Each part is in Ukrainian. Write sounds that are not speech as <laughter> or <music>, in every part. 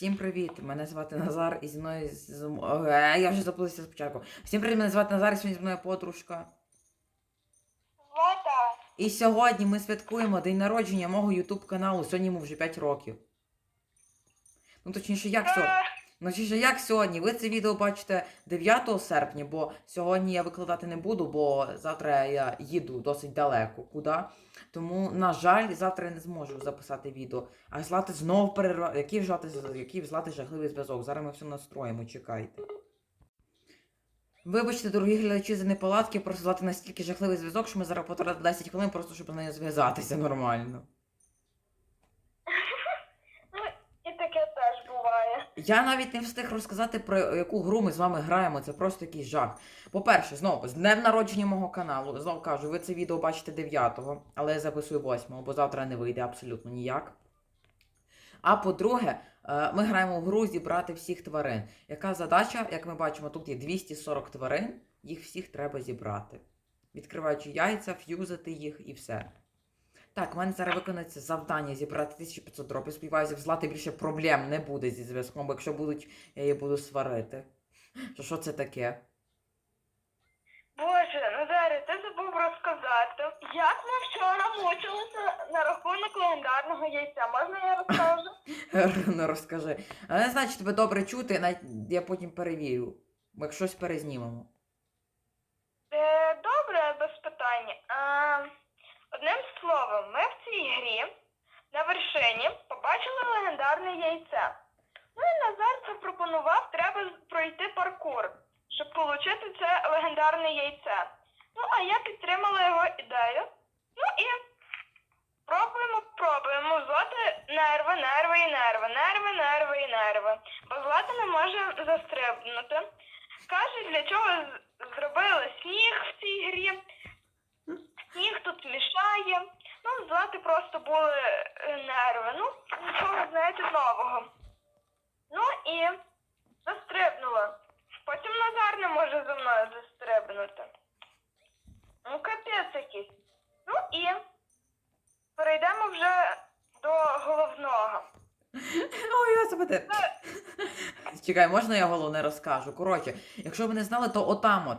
Всім привіт! Мене звати Назар і зі мною з... Е, я вже заплутався спочатку. Всім привіт, мене звати Назар і сьогодні зі мною подружка. Вода. І сьогодні ми святкуємо день народження мого ютуб каналу. Сьогодні йому вже 5 років. Ну точніше, як 40? Ну чи ж як сьогодні? Ви це відео бачите 9 серпня, бо сьогодні я викладати не буду, бо завтра я їду досить далеко куди. Тому, на жаль, завтра я не зможу записати відео. А злати знов перервав. Який злати, який злати жахливий зв'язок? Зараз ми все настроїмо, чекайте. Вибачте, дорогі глядачі, за неполадки, просто злати настільки жахливий зв'язок, що ми зараз потратили 10 хвилин, просто щоб з нею зв'язатися нормально. Я навіть не встиг розказати про яку гру ми з вами граємо. Це просто якийсь жах. По-перше, знову з днем народження мого каналу. Знову кажу, ви це відео бачите 9-го, але я записую 8-го, бо завтра не вийде абсолютно ніяк. А по-друге, е, ми граємо в гру зібрати всіх тварин. Яка задача, як ми бачимо, тут є 240 тварин, їх всіх треба зібрати. Відкриваючи яйця, ф'юзати їх і все. Так, у мене зараз виконується завдання зібрати 1500 дропів. Сподіваюся, в злати більше проблем не буде зі зв'язком, бо якщо будуть, я її буду сварити. Що, що це таке? Боже, Назаре, ти забув розказати, як ми вчора мучилися на рахунок легендарного яйця. Можна я розкажу? <laughs> Ну розкажи. Але не знаю, чи тебе добре чути, навіть я потім перевірю. Як щось перезнімемо. Е, добре, без питань. Е, одним словом, ми в цій грі на вершині побачили легендарне яйце. Ну і Назар запропонував, треба пройти паркур, щоб отримати це легендарне яйце. Ну, а я підтримала його ідею. Ну і пробуємо, пробуємо. Злати нерви, нерви і нерви, нерви, нерви і нерви. Бо злата не може застрибнути. Каже, для чого з- зробили сніг в цій грі. Сніг тут мішає. Ну, злати просто були е, нерви. Ну, нічого, знаєте, нового. Ну і застрибнула. Потім Назар не може за мною застрибнути. Ну, капець якийсь. Ну і перейдемо вже до головного. <laughs> Ой, господи. Чекай, можна я головне розкажу? Коротше, якщо ви не знали, то отам от.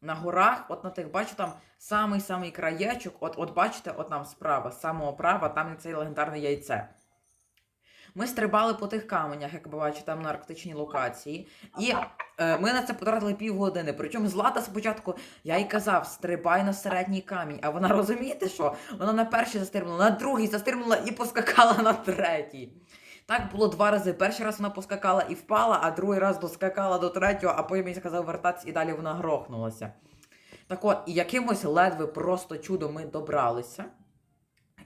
На горах, от на тих, бачу, там самий-самий краєчок, от, от бачите, от там справа, з самого права, там є це легендарне яйце. Ми стрибали по тих каменях, як ви бачите, там на арктичній локації. І е, ми на це потратили півгодини. Причому Злата спочатку, я їй казав, стрибай на середній камінь. А вона <laughs> розумієте що? Вона на перший застрибнула, на другий застрибнула і поскакала на третій. Так було два рази. Перший раз вона поскакала і впала, а другий раз доскакала до третього, а потім їй сказав вертатися і далі вона грохнулася. Так от, і якимось ледве просто чудом ми добралися.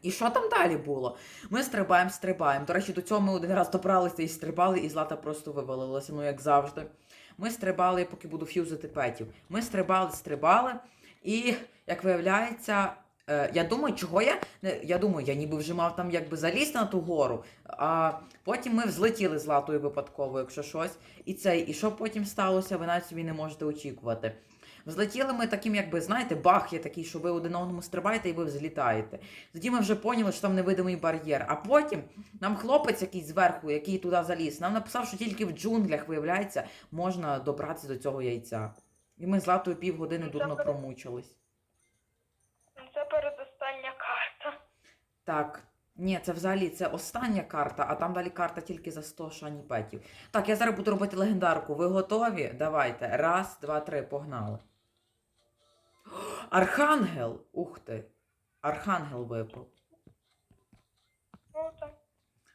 І що там далі було? Ми стрибаємо, стрибаємо. До речі, до цього ми один раз добралися і стрибали, і злата просто вивалилася, ну як завжди. Ми стрибали, поки буду ф'юзити петів. Ми стрибали, стрибали, і, як виявляється, е, я думаю, чого я. Не, я думаю, я ніби вже мав там якби залізти на ту гору, а потім ми взлетіли з латою випадково, якщо щось. І цей, і що потім сталося, ви навіть собі не можете очікувати. Взлетіли ми таким, якби, знаєте, бах є такий, що ви один одному стрибаєте і ви взлітаєте. Тоді ми вже поняли, що там невидимий бар'єр. А потім нам хлопець якийсь зверху, який туди заліз, нам написав, що тільки в джунглях, виявляється, можна добратися до цього яйця. І ми з Латою півгодини дурно промучились. Це передостання карта. Так. Ні, це взагалі це остання карта, а там далі карта тільки за 100 шаніпетів. Так, я зараз буду робити легендарку. Ви готові? Давайте. Раз, два, три, погнали. Архангел! Ух ти! Архангел випав.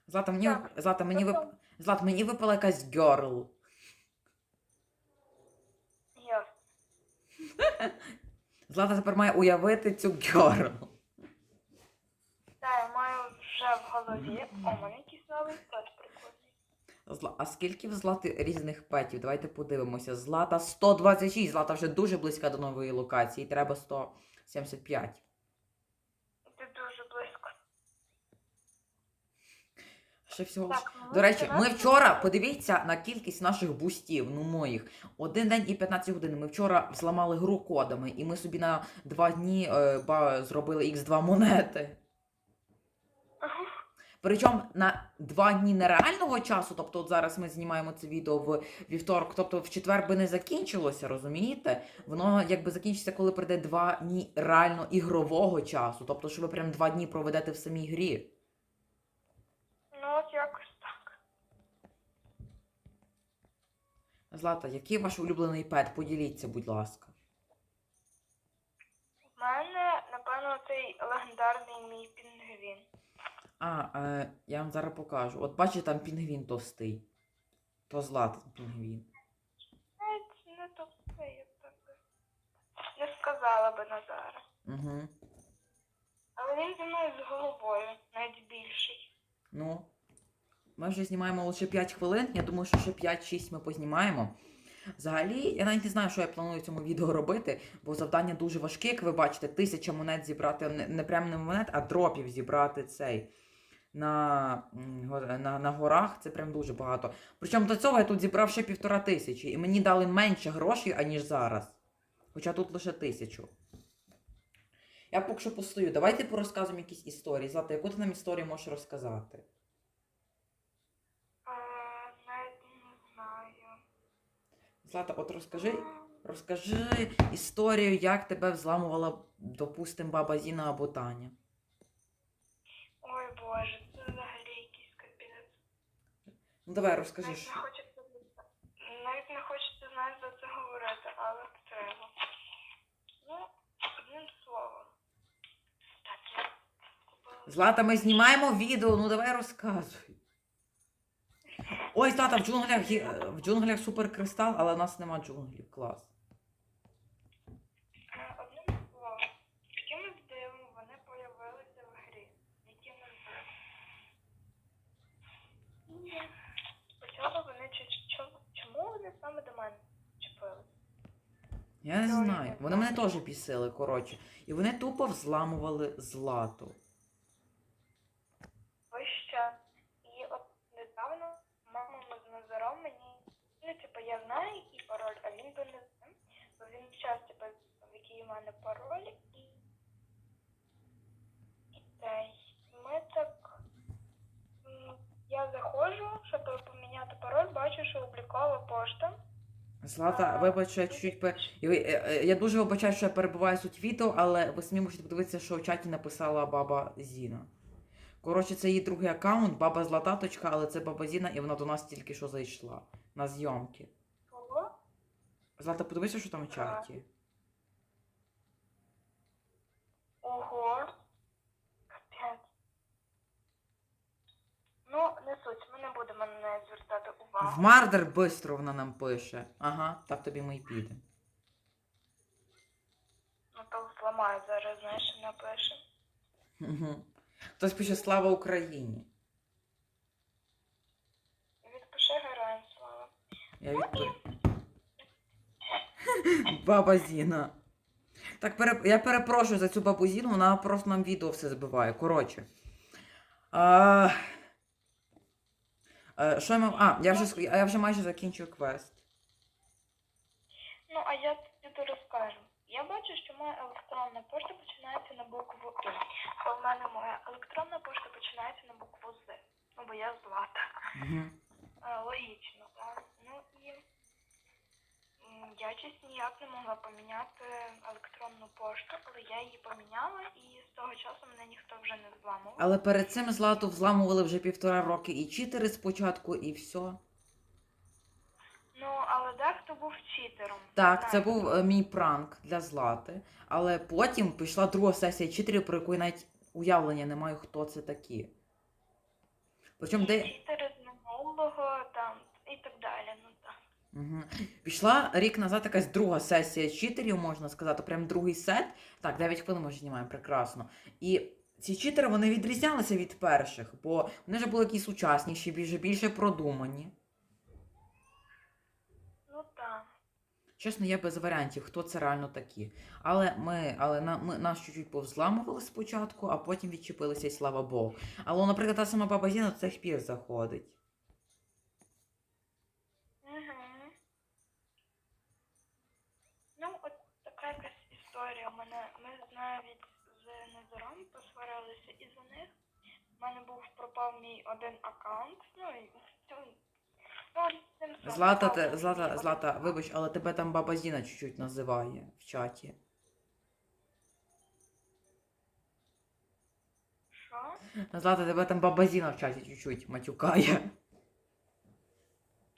Злата, мені, Так, Злата, мені, вип... Злата, мені випала якась герл. Я. <laughs> Злата тепер має уявити цю герл. Я маю вже в голові. О, у мене якийсь новий теж прикольний. Зла... А скільки в Злати різних петів? Давайте подивимося. Злата 126. Злата вже дуже близька до нової локації. Треба 175. Ти дуже близько. Ще всього. Так, ну, До речі, ми зараз- вчора, подивіться на кількість наших бустів, ну моїх. Один день і 15 годин. Ми вчора зламали гру кодами, і ми собі на два дні е, ба, зробили X2 монети. Причому на два дні нереального часу, тобто от зараз ми знімаємо це відео в вівторок, тобто в четвер би не закінчилося, розумієте? Воно якби закінчиться, коли прийде два дні реально ігрового часу. Тобто, що ви прям два дні проведете в самій грі. Ну, от якось так. Злата, який ваш улюблений пет? Поділіться, будь ласка. У мене, напевно, цей легендарний мій пінгвін. А, вам зараз покажу. От бачите, там пінгвін товстий. То Злата пінгвін. Навіть не товстий, я так не сказала би Назара. Угу. Але він зі мною з головою, навіть більший. Ну, ми вже знімаємо лише 5 хвилин. Я думаю, що ще 5-6 ми познімаємо. Взагалі, я навіть не знаю, що я планую в цьому відео робити, бо завдання дуже важке, як ви бачите, тисяча монет зібрати, не, не прям не монет, а дропів зібрати цей. На, на, на горах це прям дуже багато. Причому до цього я тут зібрав ще півтора тисячі, і мені дали менше грошей, аніж зараз. Хоча тут лише тисячу. Я поки що постою. Давайте порозказуємо якісь історії. Злата, яку ти нам історію можеш розказати? А, навіть не знаю. Злата, от розкажи, розкажи історію, як тебе взламувала, допустим, баба Зіна або Таня. Ой Боже, це взагалі якийсь капець. Ну давай розкажи. Навіть не Що... хочеться навіть не хочеться знаєш за це говорити, але треба. Ну, одним словом. Так, я купила. Злата, ми знімаємо відео, ну давай розказуй. Ой, Злата, в джунглях, в джунглях суперкристал, але в нас нема джунглів. Клас. Е, Одним словом, якимось дивом вони появилися в грі. Якимось дивом. І Спочатку вони чи чому, чому вони саме до мене? Я не знаю. Вони мене теж бісили, коротше. І вони тупо взламували злату. Весь час. І от недавно мама з Назаром мені, ну, типу, я знаю, який пароль, а він би не знав. Бо він час, типу, в який у мене пароль, і, і цей. Ми так. Я заходжу, щоб поміняти пароль, бачу, що облікова пошта. Злата, А, вибач, що я чуть-чуть пе... і ви- е, е, Я дуже вибачаю, що я перебуваю суть відео, але ви самі можете подивитися, що в чаті написала баба Зіна. Коротше, це її другий аккаунт, баба Злататочка, але це баба Зіна, і вона до нас тільки що зайшла на зйомки. Ого. Злата, подивися, що там в чаті. Ого. Ну, не суть, ми не будемо на неї звертати увагу. В Мардер бистро вона нам пише. Ага, так тобі ми й піде. Ну то зламаю зараз, знаєш, напише. Угу. Хтось пише Слава Україні. Відпиши героям слава. Я відпишу. Баба Зіна. Так, пере... я перепрошую за цю бабу Зіну, вона просто нам відео все збиває. Коротше. А... Е, Що я мав. А, я вже, я вже майже закінчую квест. Ну, а я тобі розкажу. Я бачу, що моя електронна пошта починається на букву І. А в мене моя електронна пошта починається на букву З. Ну, бо я злата. Угу. Е, Логічно, я щось ніяк не могла поміняти електронну пошту, але я її поміняла і з того часу мене ніхто вже не зламував. Але перед цим Злату взламували вже півтора роки і читери спочатку, і все. Ну, але дехто був читером. Так, це був е, мій пранк для Злати. Але потім пішла друга сесія читерів, про яку я навіть уявлення не маю, хто це такі. Причому де. Читери з минулого там і так далі. Ну так. Угу. Пішла рік назад якась друга сесія читерів, можна сказати, прям другий сет. Так, 9 хвилин ми вже знімаємо, прекрасно. І ці читери вони відрізнялися від перших, бо вони вже були якісь сучасніші, більше, більше продумані. Ну так. Чесно, я без варіантів, хто це реально такі. Але ми, але на, ми нас чуть-чуть повзламували спочатку, а потім відчепилися, і слава Богу. Але, наприклад, та сама баба Зіна до цих пір заходить. Угу. Ну, от така якась історія. У мене ми навіть з Назаром посварилися із-за них. в мене був пропав мій один аккаунт. Ну і ну, Злата, мій Злата, Злата, вибач, але тебе там баба Зіна чуть-чуть називає в чаті. Що? Злата, тебе там баба Зіна в чаті чуть-чуть матюкає.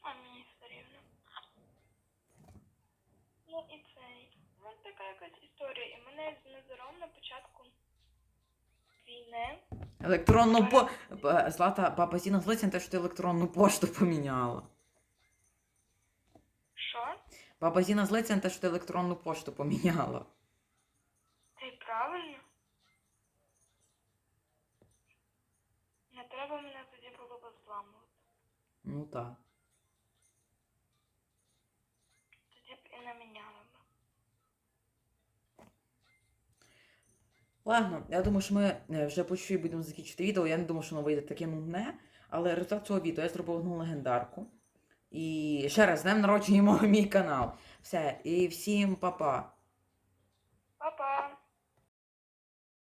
А мені все рівно. Ну і цей. Ну така якась історія. І мене з Назаром на початку війни. Електронну по... Злата, баба Зіна злиться на те, що ти електронну пошту поміняла. Що? Баба Зіна злиться на те, що ти електронну пошту поміняла. Та й правильно. Не треба мене тоді було б зламувати. Ну так. Тоді б і не міняла б. Ладно, я думаю, що ми е, вже почує будемо закінчити відео. Я не думаю, що воно вийде таке нудне. Але результат цього відео я зробив одну легендарку. І ще раз, з днем народження мій канал. Все, і всім па-па.